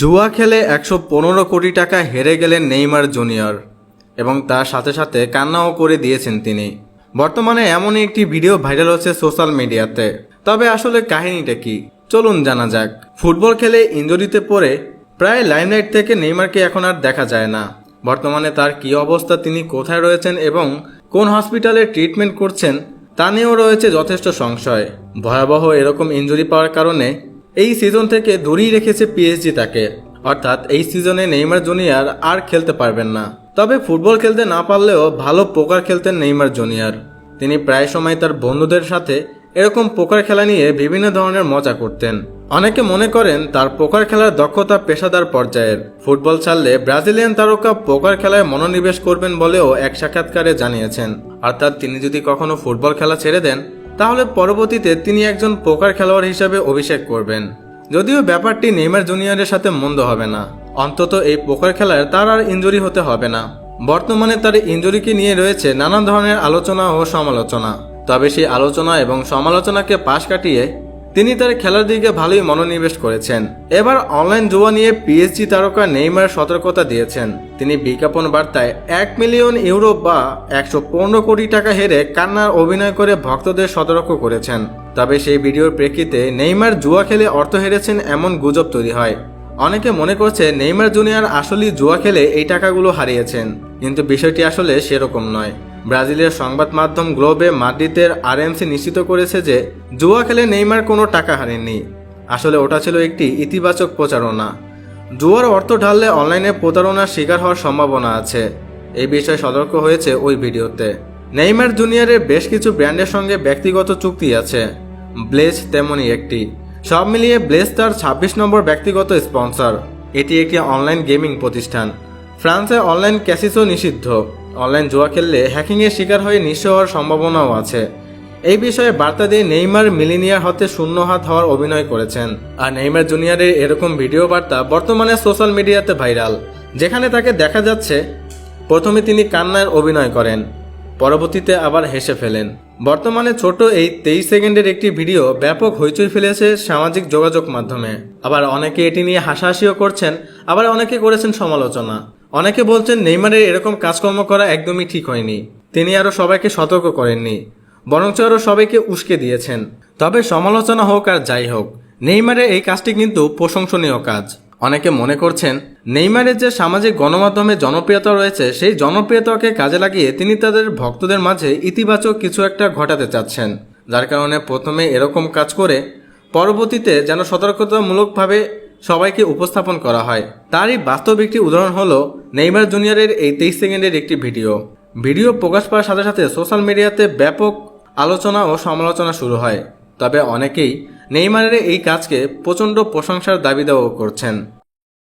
জুয়া খেলে একশো পনেরো কোটি টাকা হেরে গেলেন নেইমার জুনিয়র এবং তার সাথে সাথে কান্নাও করে দিয়েছেন তিনি। বর্তমানে এমনই একটি ভিডিও ভাইরাল হচ্ছে সোশ্যাল মিডিয়াতে। তবে আসলে কাহিনীটা কি? চলুন জানা যাক। ফুটবল খেলে ইঞ্জুরিতে পড়ে প্রায় লাইমলাইট থেকে নেইমারকে এখন আর দেখা যায় না। বর্তমানে তার কি অবস্থা, তিনি কোথায় রয়েছেন এবং কোন হসপিটালে ট্রিটমেন্ট করছেন, তা নিয়েও রয়েছে যথেষ্ট সংশয়। ভয়াবহ এরকম ইঞ্জুরি পাওয়ার কারণে এই সিজন থেকে দূরেই রেখেছে পিএসজি তাকে। অর্থাৎ এই সিজনে নেইমার জুনিয়র আর খেলতে পারবেন না। তবে ফুটবল খেলতে না পারলেও ভালো পোকার খেলতেন নেইমার জুনিয়র। তিনি প্রায় সময় তার বন্ধুদের সাথে এরকম পোকার খেলা নিয়ে বিভিন্ন ধরনের মজা করতেন। অনেকে মনে করেন তার পোকার খেলার দক্ষতা পেশাদার পর্যায়ের। ফুটবল ছাড়লে ব্রাজিলিয়ান তারকা পোকার খেলায় মনোনিবেশ করবেন বলেও এক সাক্ষাৎকারে জানিয়েছেন। অর্থাৎ তিনি যদি কখনো ফুটবল খেলা ছেড়ে দেন তাহলে পরবর্তীতে তিনি একজন পোকার খেলোয়াড় হিসাবে অভিষেক করবেন। যদিও ব্যাপারটি নেইমার জুনিয়রের সাথে মন্দ হবে না। অন্তত এই পোকার খেলায় তার আর ইঞ্জুরি হতে হবে না। বর্তমানে তার ইঞ্জুরিকে নিয়ে রয়েছে নানান ধরনের আলোচনা ও সমালোচনা। তবে সেই আলোচনা এবং সমালোচনাকে পাশ কাটিয়ে তিনি তার খেলার দিকে ভালোই মনোনিবেশ করেছেন। এবার অনলাইন জুয়া নিয়ে পিএসজি তারকা নেইমার সতর্কতা দিয়েছেন। তিনি বিজ্ঞাপন বার্তায় এক মিলিয়ন ইউরো বা একশো পনেরো কোটি টাকা হেরে কান্নার অভিনয় করে ভক্তদের সতর্ক করেছেন। তবে সেই ভিডিওর প্রেক্ষিতে নেইমার জুয়া খেলে অর্থ হেরেছেন এমন গুজব তৈরি হয়। অনেকে মনে করছে নেইমার জুনিয়র আসলেই জুয়া খেলে এই টাকাগুলো হারিয়েছেন, কিন্তু বিষয়টি আসলে সেরকম নয়। ব্রাজিলের সংবাদ মাধ্যম গ্লোবে মাদ্রিদের আরএমসি নিশ্চিত করেছে যে জুয়া খেলে নেইমার কোনো টাকা হারেননি। আসলে ওটা ছিল একটি ইতিবাচক প্রচারণা। জুয়ার অর্থ ঢাললে অনলাইনে প্রতারণার শিকার হওয়ার সম্ভাবনা আছে। এই বিষয়ে সতর্ক হয়েছে ওই ভিডিওতে। নেইমার জুনিয়রের বেশ কিছু ব্র্যান্ডের সঙ্গে ব্যক্তিগত চুক্তি আছে। ব্লেজ তেমনই একটি। সব মিলিয়ে ব্লেজ তার ছাব্বিশ নম্বর ব্যক্তিগত স্পন্সর। এটি একটি অনলাইন গেমিং প্রতিষ্ঠান। ফ্রান্সে অনলাইন ক্যাসিসও নিষিদ্ধ। অনলাইন জুয়া খেললে হ্যাকিংয়ের শিকার হয়ে নিঃস্ব হওয়ার সম্ভাবনাও আছে। এই বিষয়ে বার্তা দিয়ে নেইমার মিলিনিয়ার হতে শূন্য হাত হওয়ার অভিনয় করেছেন। আর নেইমার জুনিয়রের এরকম ভিডিও বার্তা বর্তমানে সোশ্যাল মিডিয়াতে ভাইরাল, যেখানে তাকে দেখা যাচ্ছে, প্রথমে তিনি কান্নার অভিনয় করেন, পরবর্তীতে আবার হেসে ফেলেন। বর্তমানে ছোট এই তেইশ সেকেন্ডের একটি ভিডিও ব্যাপক হইচই ফেলেছে সামাজিক যোগাযোগ মাধ্যমে। আবার অনেকে এটি নিয়ে হাসাহাসিও করছেন, আবার অনেকে করেছেন সমালোচনা। অনেকে বলছেন নেইমারের এরকম কাজকর্ম করা একদমই ঠিক হয়নি। তিনি আরও সবাইকে সতর্ক করেননি, বরঞ্চ আরও সবাইকে উস্কে দিয়েছেন। তবে সমালোচনা হোক আর যাই হোক, নেইমারের এই কাজটি কিন্তু প্রশংসনীয় কাজ। অনেকে মনে করছেন, নেইমারের যে সামাজিক গণমাধ্যমে জনপ্রিয়তা রয়েছে, সেই জনপ্রিয়তাকে কাজে লাগিয়ে তিনি তাদের ভক্তদের মাঝে ইতিবাচক কিছু একটা ঘটাতে চাচ্ছেন। যার কারণে প্রথমে এরকম কাজ করে, পরবর্তীতে যেন সতর্কতামূলকভাবে সবাইকে উপস্থাপন করা হয়। তারই বাস্তব একটি উদাহরণ হল নেইমার জুনিয়রের এই তেইশ সেকেন্ডের একটি ভিডিও। ভিডিও প্রকাশ পাওয়ার সাথে সাথে সোশ্যাল মিডিয়াতে ব্যাপক আলোচনা ও সমালোচনা শুরু হয়। তবে অনেকেই নেইমারের এই কাজকে প্রচণ্ড প্রশংসার দাবি দাওয়াও করছেন।